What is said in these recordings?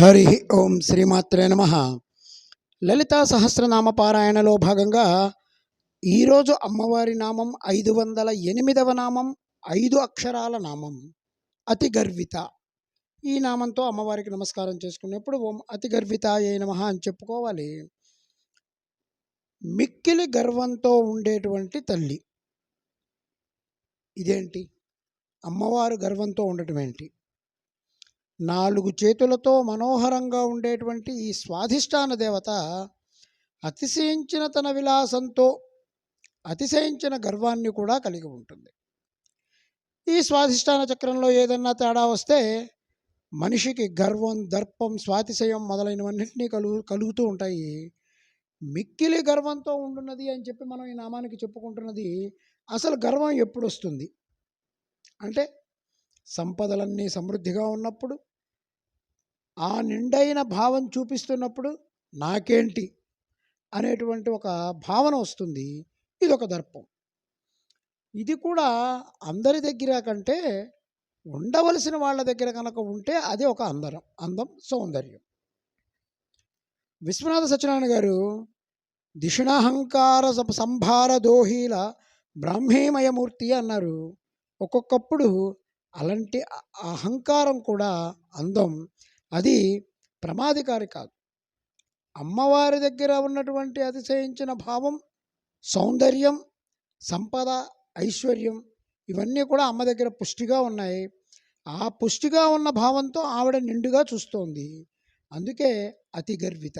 హరి ఓం శ్రీమాత్రే నమ. లలితా సహస్రనామ పారాయణలో భాగంగా ఈరోజు అమ్మవారి నామం ఐదు వందల ఎనిమిదవ నామం ఐదు అక్షరాల నామం అతి గర్విత ఈ నామంతో అమ్మవారికి నమస్కారం చేసుకున్నప్పుడు ఓం అతి గర్విత ఏ నమ అని చెప్పుకోవాలి. మిక్కిలి గర్వంతో ఉండేటువంటి తల్లి. ఇదేంటి? అమ్మవారు గర్వంతో ఉండటం ఏంటి? నాలుగు చేతులతో మనోహరంగా ఉండేటువంటి ఈ స్వాధిష్టాన దేవత అతిశయించిన తన విలాసంతో అతిశయించిన గర్వాన్ని కూడా కలిగి ఉంటుంది. ఈ స్వాధిష్టాన చక్రంలో ఏదన్నా తేడా వస్తే మనిషికి గర్వం దర్పం స్వాతిశయం మొదలైనవన్నింటినీ కలుగు కలుగుతూ ఉంటాయి. మిక్కిలి గర్వంతో ఉండున్నది అని చెప్పి మనం ఈ నామానికి చెప్పుకుంటున్నది అసలు గర్వం ఎప్పుడు వస్తుంది అంటే సంపదలన్నీ సమృద్ధిగా ఉన్నప్పుడు ఆ నిండైన భావం చూపిస్తున్నప్పుడు నాకేంటి అనేటువంటి ఒక భావన వస్తుంది. ఇది ఒక దర్పం. ఇది కూడా అందరి దగ్గర కంటే ఉండవలసిన వాళ్ళ దగ్గర కనుక ఉంటే అది ఒక అందరం అందం సౌందర్యం. విశ్వనాథ సత్యనారాయణ గారు దిషిణహంకార సంభార దోహీల బ్రాహ్మీమయమూర్తి అన్నారు. ఒక్కొక్కప్పుడు అలాంటి అహంకారం కూడా అందం అది ప్రమాదకారి కాదు. అమ్మవారి దగ్గర ఉన్నటువంటి అతిశయించిన భావం సౌందర్యం సంపద ఐశ్వర్యం ఇవన్నీ కూడా అమ్మ దగ్గర పుష్టిగా ఉన్నాయి. ఆ పుష్టిగా ఉన్న భావంతో ఆవిడ నిండుగా చూస్తోంది. అందుకే అతి గర్విత.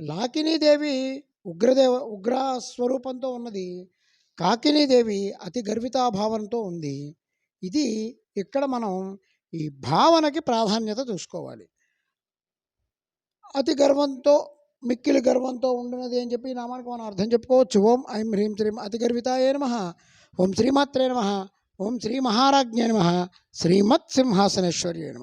లాకినీదేవి ఉగ్రదేవ ఉగ్ర స్వరూపంతో ఉన్నది. కాకినీదేవి అతి గర్వితాభావంతో ఉంది. ఇది ఇక్కడ మనం ఈ భావనకి ప్రాధాన్యత చూసుకోవాలి. అతి గర్వంతో మిక్కిలి గర్వంతో ఉండినది అని చెప్పి నామానికి మనం అర్థం చెప్పుకోవచ్చు. ఓం ఐం హ్రీం శ్రీం అతి గర్వితాయే నమ. ఓం శ్రీమాత్రే నమ. ఓం శ్రీ మహారాజ్ఞే నమ. శ్రీమత్ సింహాసనేశ్వర్యే నమ.